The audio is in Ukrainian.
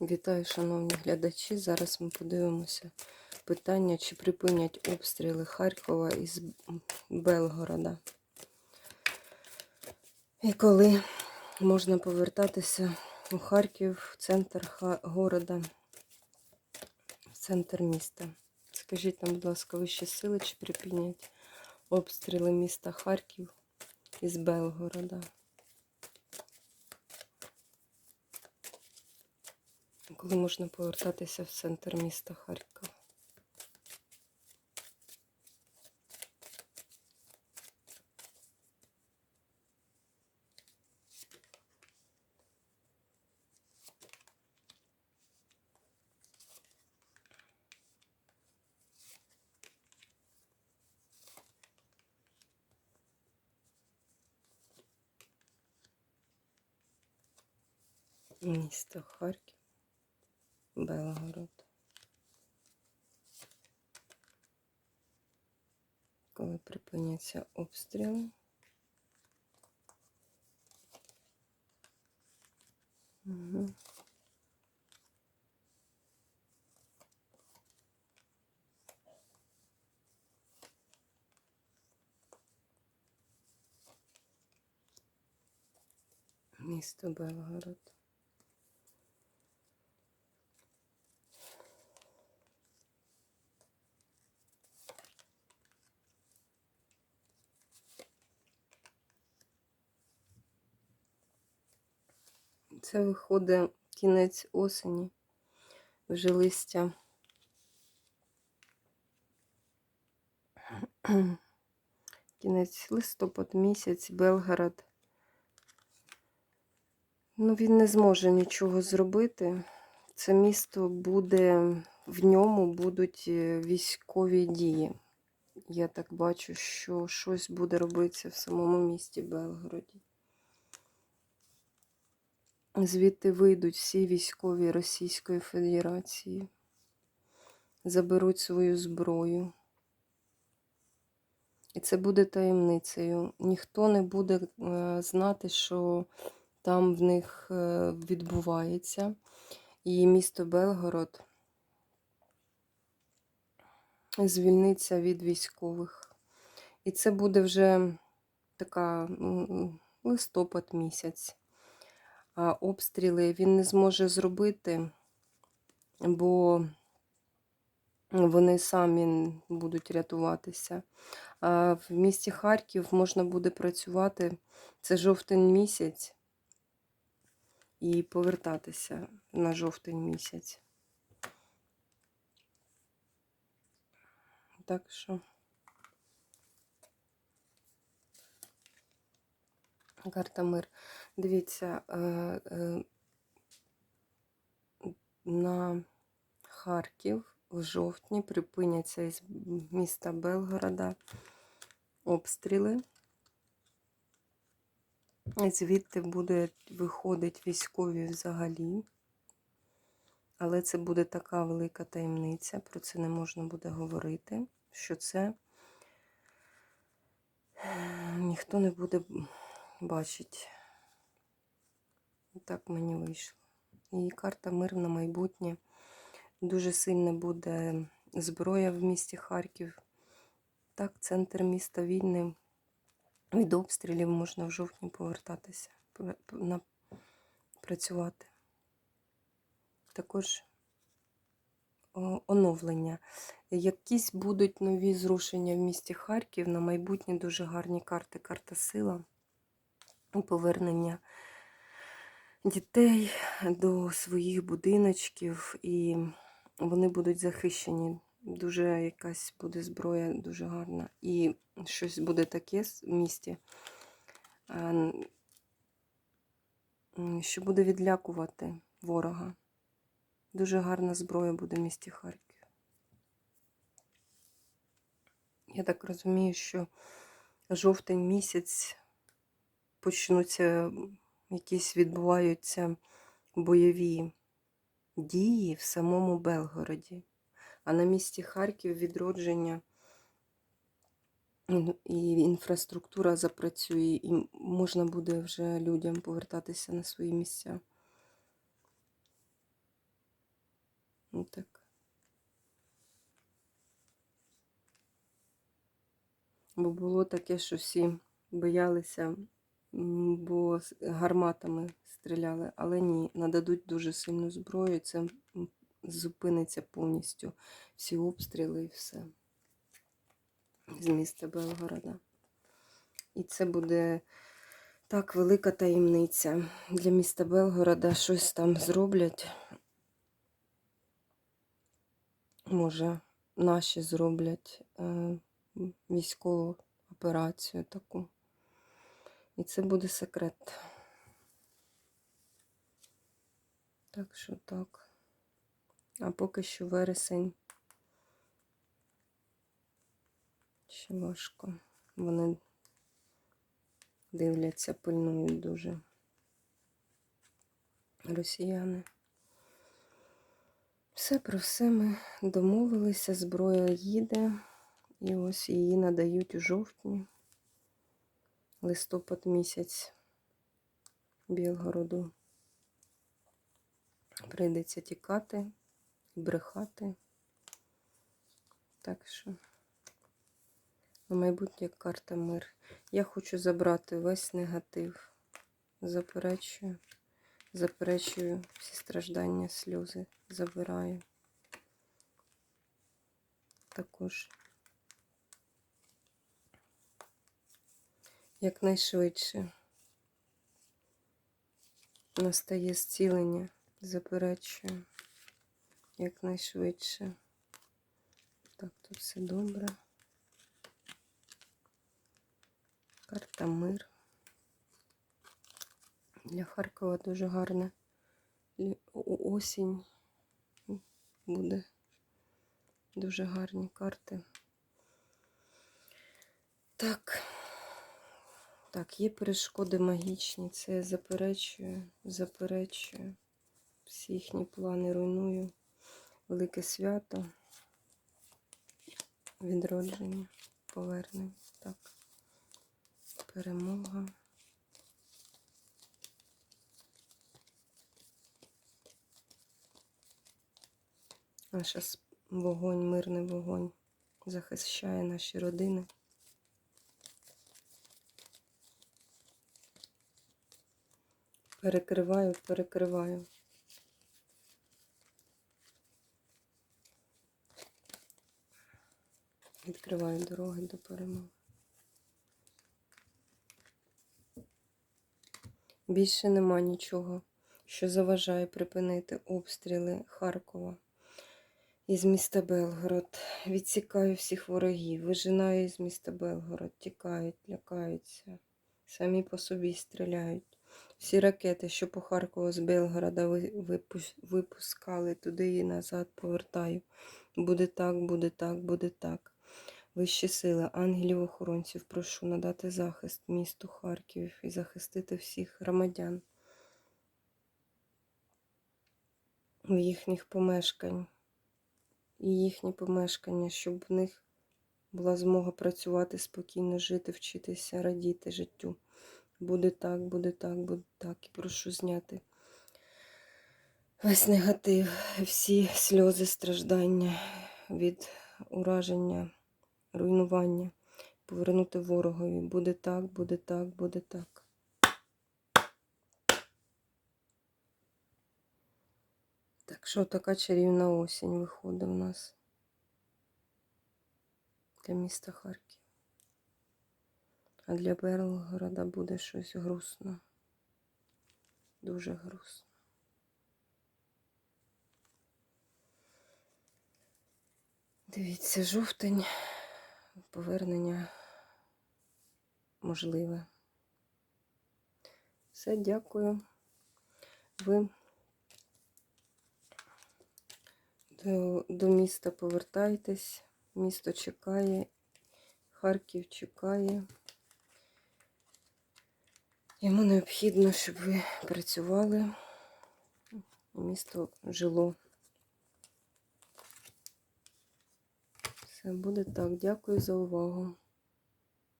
Вітаю, шановні глядачі. Зараз ми подивимося питання, чи припинять обстріли Харкова із Белгорода. І коли можна повертатися у Харків, в центр города, в центр міста. Скажіть нам, будь ласка, вищі сили, чи припинять обстріли міста Харків із Белгорода? Коли можна повертатися в центр міста Харкова? Місто Харків, Белгород. Коли припиняться обстріли. Угу. Місто Белгород. Це виходить кінець осені. Вже листя. Кінець листопад місяць, Белгород. Ну, він не зможе нічого зробити. Це місто буде, в ньому будуть е, військові дії. Я так бачу, що щось буде робитися в самому місті Белгороді. Звідти вийдуть всі військові Російської Федерації, заберуть свою зброю. І це буде таємницею. Ніхто не буде е, знати, що там в них е, відбувається. І місто Белгород звільниться від військових. І це буде вже така листопад місяць. Обстріли він не зможе зробити, бо вони самі будуть рятуватися. В місті Харків можна буде працювати це жовтень місяць і повертатися на жовтень місяць. Так що карта мир. Дивіться, е, е, на Харків в жовтні припиняться із міста Белгорода обстріли. Звідти буде виходить військові взагалі. Але це буде така велика таємниця, про це не можна буде говорити, що це е, ніхто не буде бачити. Так мені вийшло. І карта мир на майбутнє. Дуже сильна буде зброя в місті Харків. Так, центр міста вільний. Від обстрілів можна в жовтні повертатися, працювати. Також оновлення. Якісь будуть нові зрушення в місті Харків. На майбутнє дуже гарні карти. Карта сила, повернення дітей до своїх будиночків, і вони будуть захищені. Дуже якась буде зброя дуже гарна. І щось буде таке в місті, що буде відлякувати ворога. Дуже гарна зброя буде в місті Харків. Я так розумію, що жовтень місяць почнуться якісь відбуваються бойові дії в самому Белгороді. А на місці Харків відродження і інфраструктура запрацює, і можна буде вже людям повертатися на свої місця. Ну, так. Бо було таке, що всі боялися, бо гарматами стріляли, але ні, нададуть дуже сильну зброю, і це зупиниться повністю всі обстріли і все з міста Белгорода. І це буде так велика таємниця для міста Белгорода. Щось там зроблять. Може, наші зроблять е, військову операцію таку. І це буде секрет. Так що так. А поки що вересень. Ще важко. Вони дивляться, пильнують дуже. Росіяни. Все про все ми домовилися, зброя їде, і ось її надають у жовтні, листопад місяць Білгороду. Прийдеться тікати, брехати. Так що на майбутнє карта мир. Я хочу забрати весь негатив. Заперечую, заперечую всі страждання, сльози, забираю. Також якнайшвидше настає зцілення, заперечую, якнайшвидше. Так, тут все добре. Карта мир. Для Харкова дуже гарна осінь буде. Дуже гарні карти. Так. Так, є перешкоди магічні. Це я заперечую, заперечую. Всі їхні плани руйную. Велике свято. Відродження, повернення. Так. Перемога. А зараз вогонь, мирний вогонь захищає наші родини. Перекриваю, перекриваю. Відкриваю дороги до перемоги. Більше нема нічого, що заважає припинити обстріли Харкова із міста Белгород. Відсікаю всіх ворогів, вижинаю із міста Белгород, тікають, лякаються, самі по собі стріляють. Всі ракети, що по Харкову з Белгорода випускали туди і назад, повертаю. Буде так, буде так, буде так. Вищі сили, ангелів-охоронців, прошу надати захист місту Харків і захистити всіх громадян у їхніх помешкань і їхні помешкання, щоб в них була змога працювати спокійно, жити, вчитися, радіти життю. Буде так, буде так, буде так. І прошу зняти весь негатив, всі сльози, страждання від ураження, руйнування, повернути ворогові. Буде так, буде так, буде так. Так що така чарівна осінь виходить в нас для міста Харків. А для Белгорода буде щось грустно. Дуже грустно. Дивіться, жовтень, повернення можливе. Все, дякую. Ви до, до міста повертайтесь. Місто чекає, Харків чекає. Йому необхідно, щоб ви працювали, місто жило. Все буде так. Дякую за увагу.